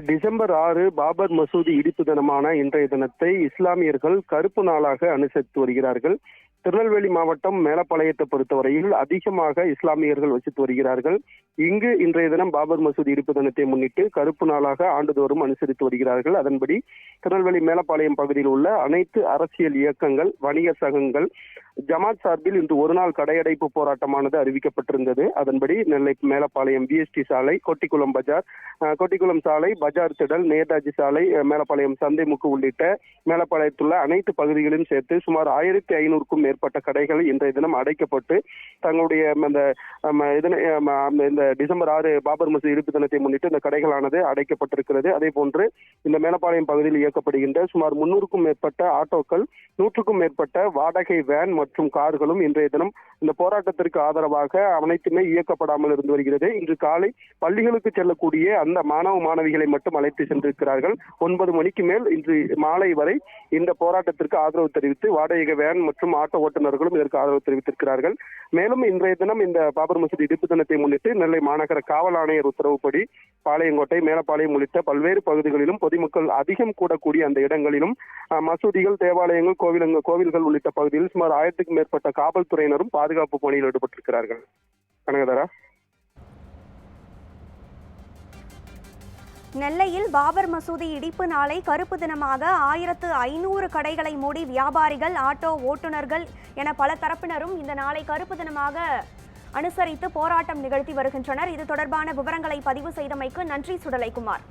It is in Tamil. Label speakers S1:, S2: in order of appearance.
S1: டிசம்பர் ஆறு பாபர் மசூதி இடிப்பு தினமான இன்றைய தினத்தை இஸ்லாமியர்கள் கருப்பு நாளாக அனுசரித்து வருகிறார்கள். திருநெல்வேலி மாவட்டம் மேலப்பாளையத்தை பொறுத்தவரையில் அதிகமாக இஸ்லாமியர்கள் வசித்து வருகிறார்கள். இங்கு இன்றைய தினம் பாபர் மசூதி இடிப்பு தினத்தை முன்னிட்டு கருப்பு நாளாக ஆண்டுதோறும் அனுசரித்து வருகிறார்கள். அதன்படி திருநெல்வேலி மேலப்பாளையம் பகுதியில் உள்ள அனைத்து அரசியல் இயக்கங்கள் வணிக சங்கங்கள் ஜமாத் சார்பில் இன்று ஒரு நாள் கடையடைப்பு போராட்டமானது அறிவிக்கப்பட்டிருந்தது. அதன்படி நெல்லை மேலப்பாளையம் பிஎஸ்டி சாலை கொட்டிக்குளம் பஜார் கொட்டிக்குளம் சாலை பஜார் திடல் நேதாஜி சாலை மேலப்பாளையம் சந்தைமுக்கு உள்ளிட்ட மேலப்பாளையத்துள்ள அனைத்து பகுதிகளையும் சேர்த்து சுமார் ஆயிரத்தி ஐநூறுக்கும் மேற்பட்ட கடைகள் இன்றைய தினம் அடைக்கப்பட்டு தங்களுடைய அந்த இதனை இந்த டிசம்பர் ஆறு பாபர் மசூதி இருப்பு தினத்தை முன்னிட்டு இந்த கடைகளானது அடைக்கப்பட்டிருக்கிறது. அதே போன்று இந்த மேலப்பாளையம் பகுதியில் இயக்கப்படுகின்ற சுமார் முன்னூறுக்கும் மேற்பட்ட ஆட்டோக்கள் நூற்றுக்கும் மேற்பட்ட வாடகை வேன் மற்றும் கார்களும் இன்றைய தினம் இந்த போராட்டத்திற்கு ஆதரவாக அனைத்துமே இயக்கப்படாமல் இருந்து வருகிறது. இன்று காலை பள்ளிகளுக்கு செல்லக்கூடிய அந்த மாணவ மாணவிகளை மட்டும் அழைத்து சென்றிருக்கிறார்கள். ஒன்பது மணிக்கு மேல் இன்று மாலை வரை இந்த போராட்டத்திற்கு ஆதரவு தெரிவித்து வாடகை வேன் மற்றும் ஆட்டோ ஓட்டுநர்களும் இதற்கு ஆதரவு தெரிவித்திருக்கிறார்கள். மேலும் இன்றைய தினம் இந்த பாபர் மசூதி இடிப்பு தினத்தை முன்னிட்டு நெல்லை மாநகர காவல் ஆணையர் உத்தரவுப்படி பாளையங்கோட்டை மேலப்பாளையம் உள்ளிட்ட பல்வேறு பகுதிகளிலும் பொதுமக்கள் அதிகம் கூடக்கூடிய அந்த இடங்களிலும் மசூதிகள் தேவாலயங்கள் கோவிலங்கள் கோவில்கள் உள்ளிட்ட பகுதியில் சுமார் ஆயிரத்துக்கும் மேற்பட்ட காவல்துறையினரும் பாதுகாப்பு பணியில் ஈடுபட்டிருக்கிறார்கள். கனகதரா
S2: நெல்லையில் பாபர் மசூதி இடிப்பு நாளை கருப்பு தினமாக ஆயிரத்து ஐநூறு கடைகளை மூடி வியாபாரிகள் ஆட்டோ ஓட்டுநர்கள் என பல தரப்பினரும் இந்த நாளை கருப்பு தினமாக அனுசரித்து போராட்டம் நிகழ்த்தி வருகின்றனர். இது தொடர்பான விவரங்களை பதிவு செய்தமைக்கு நன்றி சுடலைக்குமார்.